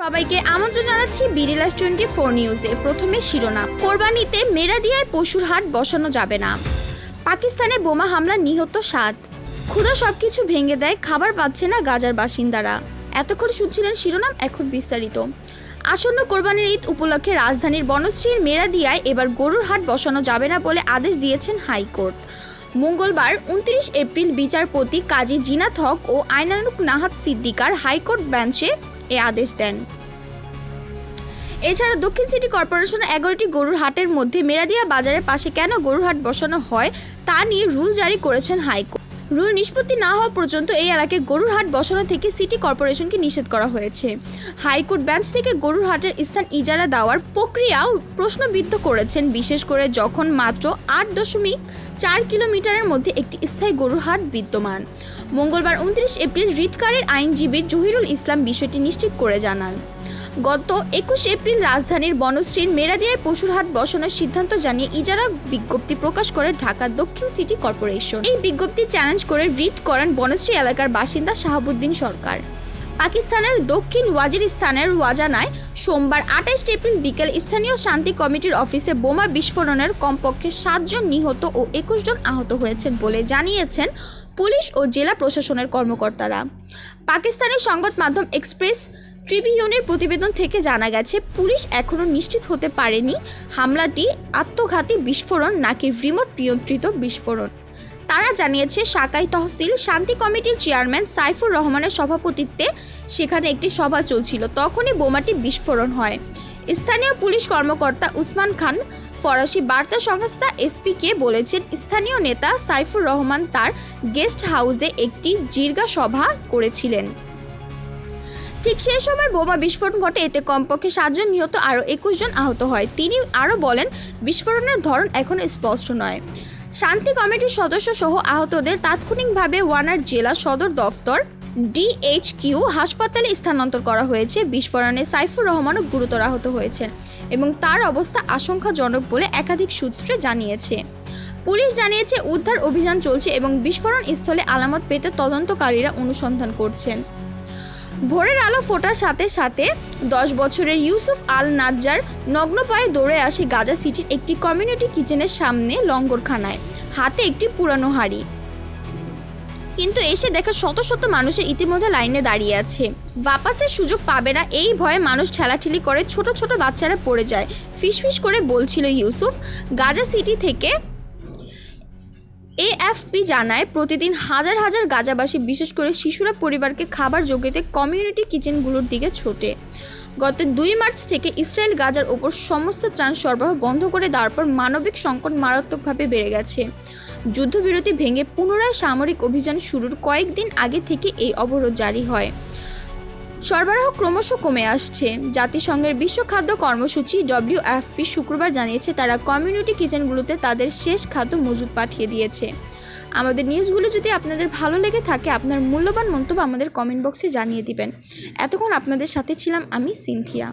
সবাইকে আমন্ত্রণ জানাচ্ছি বিরিলাস টোয়েন্টি ফোর নিউজে। প্রথমে শিরোনাম। কোরবানিতে মেরাদিয়ায় পশুর হাট বসানো যাবে না। পাকিস্তানে বোমা হামলা নিহত সাত। ক্ষুধা সবকিছু ভেঙে দেয়, খাবার পাচ্ছে না গাজার বাসিন্দারা। এতক্ষণ শুনছিলেন শিরোনাম, এখন বিস্তারিত। আসন্ন কোরবানির ঈদ উপলক্ষে রাজধানীর বনশ্রীর মেরাদিয়ায় এবার গরুর হাট বসানো যাবে না বলে আদেশ দিয়েছেন হাইকোর্ট। মঙ্গলবার উনত্রিশ এপ্রিল বিচারপতি কাজী জিনাত হক ও আইনানুক নাহাত সিদ্দিকার হাইকোর্ট বেঞ্চে এ আদেশ দেন। এছাড়া দক্ষিণ সিটি কর্পোরেশন এগারোটি গরুর হাটের মধ্যে মেরাদিয়া বাজারের পাশে কেন গরুর হাট বসানো হয় তা নিয়ে রুল জারি করেছেন হাইকোর্ট। রুল নিষ্পত্তি না হওয়া পর্যন্ত এই এলাকায় গরুর হাট বসানো থেকে সিটি কর্পোরেশনকে নিষেধ করা হয়েছে। হাইকোর্ট বেঞ্চ থেকে গরুর হাটের স্থান ইজারা দেওয়ার প্রক্রিয়াও প্রশ্নবিদ্ধ করেছেন, বিশেষ করে যখন মাত্র আট দশমিক চার কিলোমিটারের মধ্যে একটি স্থায়ী গরুর হাট বিদ্যমান। মঙ্গলবার উনত্রিশ এপ্রিল রিটকারের আইনজীবী জহিরুল ইসলাম বিষয়টি নিশ্চিত করে জানান। গত একুশ এপ্রিল রাজধানীর বনশ্রীর মেরাদিয়ায় পশুর হাট বসানোর সিদ্ধান্ত জানিয়ে ইজারা বিজ্ঞপ্তি প্রকাশ করে ঢাকা দক্ষিণ সিটি কর্পোরেশন। এই বিজ্ঞপ্তি চ্যালেঞ্জ করে রিট করেন বনশ্রী এলাকার বাসিন্দা শাহাবুদ্দিন সরকার। পাকিস্তানের দক্ষিণ ওয়াজিরিস্তানের ওয়াজানায় সোমবার আঠাইশ এপ্রিল বিকেল স্থানীয় শান্তি কমিটির অফিসে বোমা বিস্ফোরণের কমপক্ষে সাতজন নিহত ও একুশ জন আহত হয়েছেন বলে জানিয়েছেন পুলিশ ও জেলা প্রশাসনের কর্মকর্তারা। পাকিস্তানের সংবাদ মাধ্যম এক্সপ্রেস ট্রিবিউনের প্রতিবেদন থেকে জানা গেছে, পুলিশ এখনও নিশ্চিত হতে পারেনি। হামলাটি আত্মঘাতী বিস্ফোরণ নাকি রিমোট নিয়ন্ত্রিত বিস্ফোরণ। তারা জানিয়েছে, সাকাই তহসিল শান্তি কমিটির চেয়ারম্যান সাইফুর রহমানের সভাপতিত্বে সেখানে একটি সভা চলছিল। তখনই বোমাটি বিস্ফোরণ হয়। স্থানীয় পুলিশ কর্মকর্তা উসমান খান, ফরাসি বার্তা সংস্থা এসপিকে বলেছেন, স্থানীয় নেতা সাইফুর রহমান তার গেস্ট হাউসে একটি জির্গা সভা করেছিলেন। ঠিক সেই সময় বোমা বিস্ফোরণ ঘটে, এতে কমপক্ষে সাতজন নিহত, আরও একুশ জন আহত হয়। তিনি আরও বলেন, বিস্ফোরণের ধরন এখনও স্পষ্ট নয়। শান্তি কমিটির সদস্য সহ আহতদের তাৎক্ষণিকভাবে ওয়ানার জেলা সদর দফতর, ডিএইচকিউ হাসপাতালে স্থানান্তর করা হয়েছে। বিস্ফোরণে সাইফুর রহমানও গুরুতর আহত হয়েছেন এবং তার অবস্থা আশঙ্কাজনক বলে একাধিক সূত্রে জানিয়েছে। পুলিশ জানিয়েছে, উদ্ধার অভিযান চলছে এবং বিস্ফোরণ স্থলে আলামত পেতে তদন্তকারীরা অনুসন্ধান করছেন। ভোরের আলো ফোটার সাথে সাথে দশ বছরের ইউসুফ আল নাজ্জার নগ্ন পায়ে দৌড়ে আসে গাজা সিটির একটি কমিউনিটি কিচেনের সামনে লঙ্গরখানায়, হাতে একটি পুরানো হাড়ি। কিন্তু এসে দেখা শত শত মানুষের ইতিমধ্যে লাইনে দাঁড়িয়ে আছে। বাপাসের সুযোগ পাবে না এই ভয়ে মানুষ ঠেলাঠেলি করে ছোট ছোট বাচ্চারা পড়ে যায়। ফিসফিস করে বলছিল ইউসুফ, গাজা সিটি থেকে এএফপি জানায়, প্রতিদিন হাজার হাজার গাজাবাসী, বিশেষ করে শিশুরা পরিবারকে খাবার যোগাতে কমিউনিটি কিচেনগুলোর দিকে ছোটে। গত দুই মার্চ থেকে ইসরায়েল গাজার ওপর সমস্ত ত্রাণ সরবরাহ বন্ধ করে দেওয়ার পর মানবিক সংকট মারাত্মকভাবে বেড়ে গেছে। যুদ্ধবিরতি ভেঙে পুনরায় সামরিক অভিযান শুরুর কয়েকদিন আগে থেকে এই অবরোধ জারি হয়। সরবরাহ ক্রমশ কমে আসছে। জাতিসংঘের বিশ্ব খাদ্য কর্মসূচি ডব্লিউএফপি শুক্রবার জানিয়েছে, তারা কমিউনিটি কিচেনগুলোতে তাদের শেষ খাদ্য মজুদ পাঠিয়ে দিয়েছে। আমাদের নিউজগুলো যদি আপনাদের ভালো লেগে থাকে, আপনার মূল্যবান মন্তব্য আমাদের কমেন্ট বক্সে জানিয়ে দিবেন। এতক্ষণ আপনাদের সাথে ছিলাম আমি সিনথিয়া।